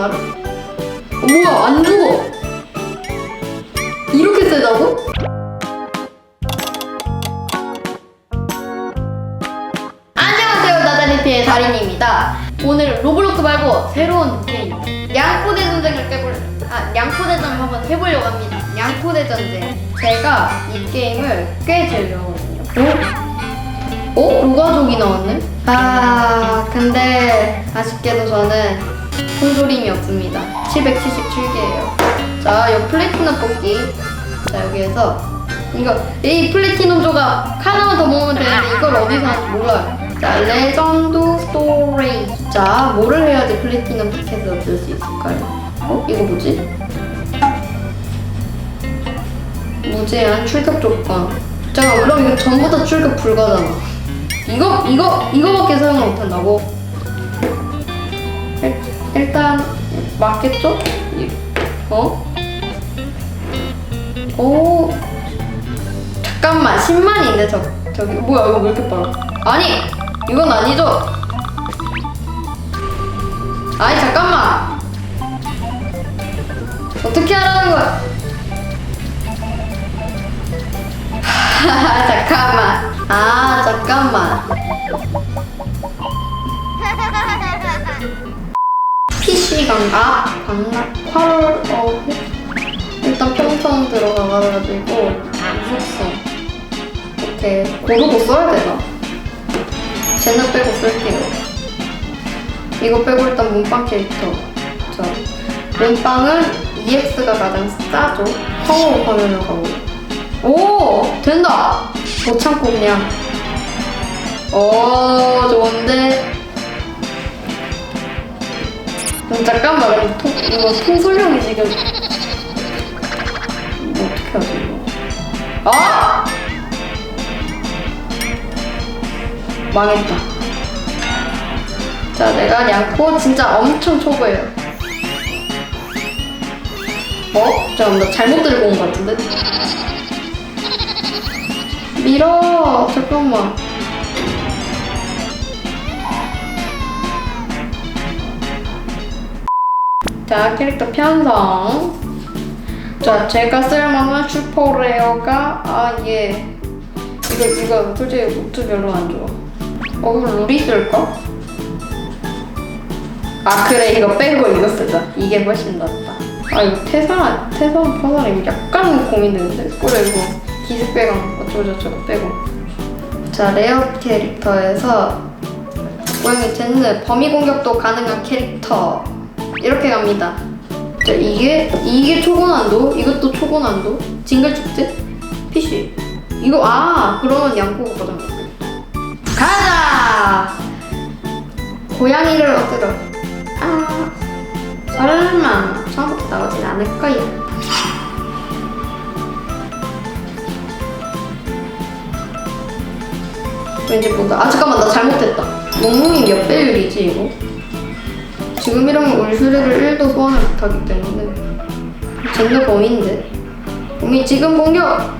나를? 어, 뭐야 안 죽어? 이렇게 세다고? 안녕하세요 나다리피의 달인입니다 오늘 로블록스 말고 새로운 게임 양코대 전쟁을 깨볼 아 양코대 전쟁을 한번 해보려고 합니다 양코대 전쟁 제가 이 게임을 꽤 즐겨하거든요 어? 어? 로가족이 나왔네? 아 근데 아쉽게도 저는 손조림이 없습니다. 777개예요. 자 여기 플래티넘 뽑기. 자 여기에서. 이거 이 플래티넘 조각 하나만 더 모으면 되는데 이걸 어디서 하는지 몰라요. 자 레전드 스토리. 자 뭐를 해야지 플래티넘 티켓을 얻을 수 있을까요? 어? 이거 뭐지? 무제한 출격 조건. 잠깐 그럼 이거 전부 다 출격 불가잖아 이거 이거 이거밖에 사용을 못한다고? 일, 일단 맞겠죠? 이- 어? 오 잠깐만 10만인데 저 저기 뭐야 이거 왜 이렇게 빨라? 아니 이건 아니죠? 아니 잠깐만 어떻게 하라는 거야? 잠깐만 아 잠깐만 PC 강가 강남 8월 어 일단 평성 들어가가지고 무섭어 오케이 고도고 써야 되나? 쟤는 빼고 쓸게요. 이거 빼고 일단 문빵 캐릭터 자. 문빵은 EX가 가장 싸죠? 파워 화면을 가고. 오! 된다! 못 참고 그냥. 오 좋은데 음, 잠깐만 그럼 통, 이거 통솔형이 지금 이거 어떻게 하지 이거 아! 망했다. 자 내가 양코 진짜 엄청 초보예요. 어? 잠깐만 나 잘못 들고 온 것 같은데? 밀어! 잠깐만 자 캐릭터 편성. 자 제가 쓸만한 슈퍼레어가 아 예. 이거 이거 솔직히 루트 별로 안 좋아. 어 그럼 룰이 쓸까? 아 그래. 이거 빼고 이거 쓰자. 이게 훨씬 낫다. 아 이거 태산 태산 파산이 약간 고민되는데? 그래 이거 기습배강 어쩌고저쩌고 빼고. 자 레어 캐릭터에서 고양이 젠느 범위 공격도 가능한 캐릭터 이렇게 갑니다. 자 이게 이게 초고난도? 이것도 초고난도? 징글 축제? PC. 이거 아 그러면 가장 높겠다 가자! 고양이를 얻으러. 아 설마 처음부터 나오진 않을 거야 왠지 보다 아 잠깐만 나 잘못했다. 몽몽이 몇 배율이지 이거? 지금이랑 울수리를 1도 소환을 못하기 때문에 젠더 범인데 범인 지금 공격!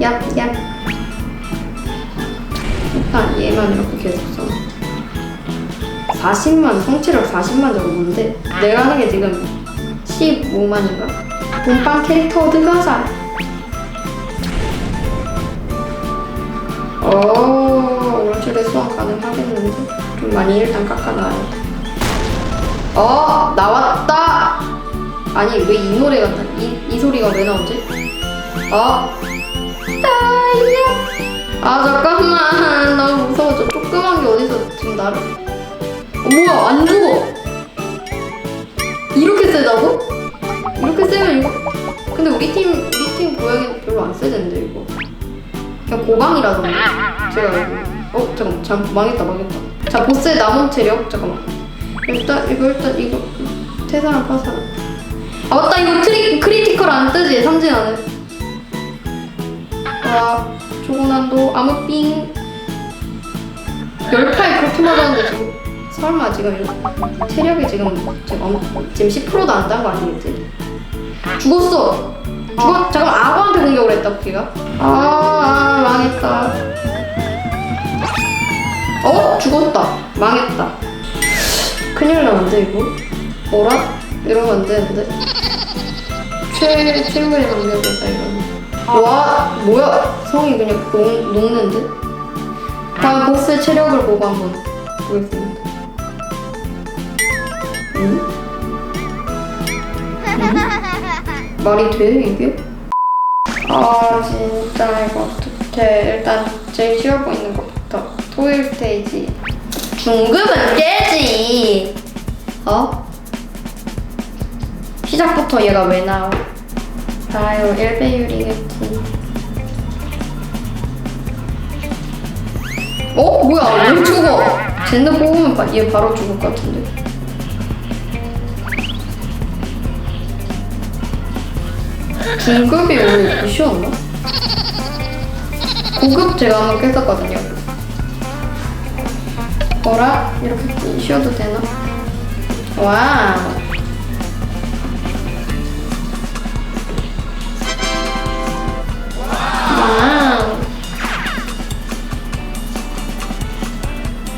얍얍 일단 얘만 이렇게 계속 써 40만 성체력 40만 저거 뭔데? 내가 하는 게 지금 15만인가? 본빵 캐릭터 어드가자 오 오른쪽에 소환 가능하겠는데? 좀 많이 일단 깎아놔야 어 나왔다. 아니 왜 이 노래가 나- 이, 이 소리가 왜 나오지? 어? 달려. 아 잠깐만. 너무 무서워 저 조그만 게 어디서 지금 나를? 어, 뭐야? 안 죽어. 이렇게 세다고? 이렇게 세면 이거? 근데 우리 팀 우리 팀 고양이 별로 안 세던데 이거. 그냥 고강이라던데 제가 알기로. 어 잠깐 잠 망했다 망했다. 자 보스의 남은 체력? 잠깐만 일단 이거 일단 이거. 태사랑 파사랑 아 맞다. 이거 트리, 크리티컬 안 뜨지 삼진하는. 와 조고난도 아무삥 18 그렇게 맞았는데 지금. 설마 지금 체력이 지금 지금, 엄- 지금 10%도 안딴거 아니겠지? 죽었어. 죽었 잠깐 악어한테 공격을 했다 걔가. 아, 아 망했다. 어? 죽었다. 망했다 큰일 나는데 이거 뭐라? 이러면 안 되는데. 최, 최후의 방법이다, 이러면. 와, 뭐야? 성이 그냥 녹, 녹는데? 다음 보스의 체력을 보고 한번 보겠습니다. 응? 응? 말이 돼, 이게? 아, 진짜 이거 어떡해. 일단 제일 쉬워 보이는 것부터. 토일 스테이지. 중급은 깨지! 어? 시작부터 얘가 왜 나와? 아유, 1배율이겠지. 어? 뭐야? 왜 죽어? 젠더 뽑으면 바- 얘 바로 죽을 것 같은데. 중급이 원래 이렇게 쉬웠나? 고급 제가 한번 깼었거든요. 뭐라? 이렇게 쉬어도 되나? 와우. 와우.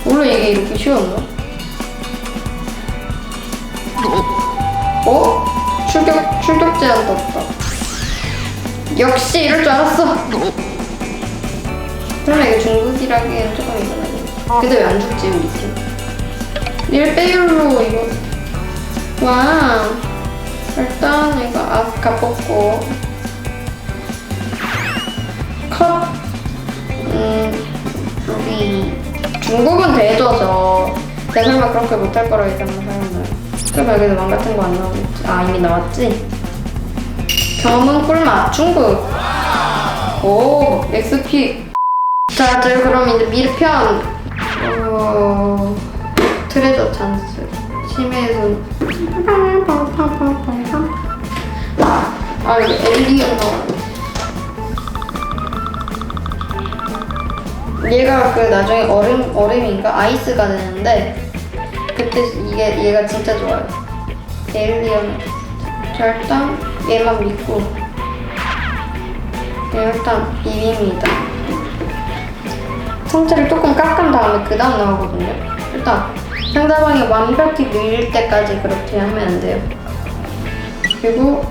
원래 이게 이렇게 쉬웠나? 어? 출격, 출격 제한 떴다. 역시 이럴 줄 알았어. 그러면 이게 중국이라기엔 조금 이상하네. 근데 왜 안 죽지, 우리 팀? 1배율로 이거. 와. 일단 이거 아스카 뽑고. 컷. 음, 우리 중국은 대저죠. 내가 설마 그렇게 못할 거라고 예상하였나요? 그럼 여기서 망 같은 거 안 나오겠지? 아, 이미 나왔지? 경험은 꿀맛 중국 오 XP 자 이제 그럼 이제 미르편 어, 트레저 찬스. 심해의 손아 이거 엘리언 나와 얘가 그 나중에 얼음 얼음인가? 아이스가 되는데 그때 이게 얘가 진짜 좋아요. 엘리언 자 일단 얘만 믿고. 네, 일단 비빔이다 상체를 조금 깎은 다음에 그 다음 나오거든요 일단 상대방이 완벽히 밀릴 때까지 그렇게 하면 안 돼요 그리고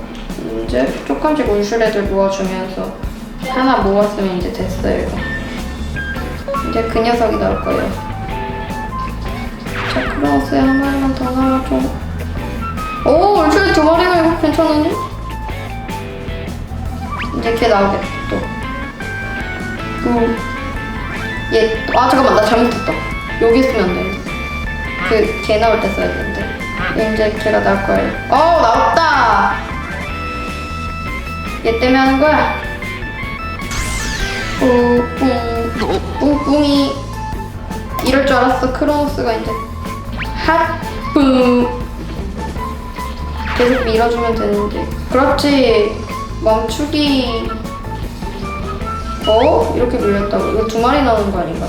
이제 조금씩 울슈레들 모아주면서 하나 모았으면 이제 됐어요 이제 그 녀석이 나올 거예요 자 크로스에 한 마리만 더 나와줘 오, 울트라 두 마리가 이거 괜찮으니? 이제 걔 나오겠다, 또. 음. 얘, 아, 잠깐만, 나 잘못했다. 여기 있으면 안 되는데. 그, 걔 나올 때 써야 되는데. 이제 걔가 나올 거예요. 어, 나왔다! 얘 때문에 하는 거야. 뿌뿡. 뿌뿡이. 이럴 줄 알았어, 크로노스가 이제. 핫! 뿡. 계속 밀어주면 되는데 그렇지 멈추기 어? 이렇게 밀렸다고 이거 두 마리 나오는 거 아닌가?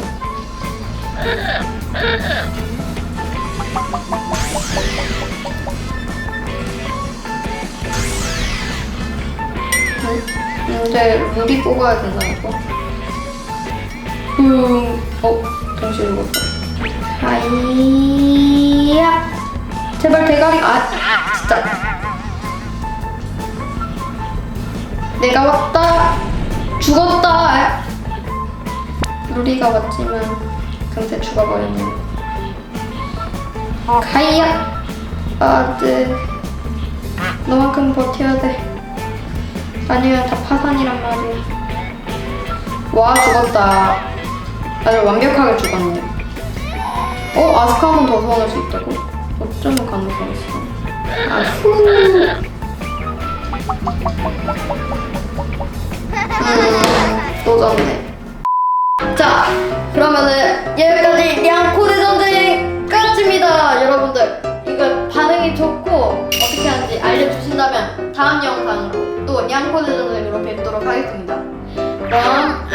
응? 이제 물이 뽑아야 되나 이거? 음, 어? 동시에 죽었다 하이야 제발 대가리 아 진짜 내가 왔다 죽었다. 루리가 왔지만 금세 죽어버렸네. 가이야 아들. 너만큼 버텨야 돼. 아니면 다 파산이란 말이야. 와 죽었다. 아주 완벽하게 죽었네. 어? 아스카 한번더 소환할 수 있다고? 어쩌면 가능성이 있어. 아후 음, 또 졌네. 자, 그러면은 여기까지 양코 대 전쟁 끝입니다, 여러분들. 이거 반응이 좋고 어떻게 하는지 알려주신다면 다음 영상으로 또 양코 대 전쟁으로 뵙도록 하겠습니다. 그럼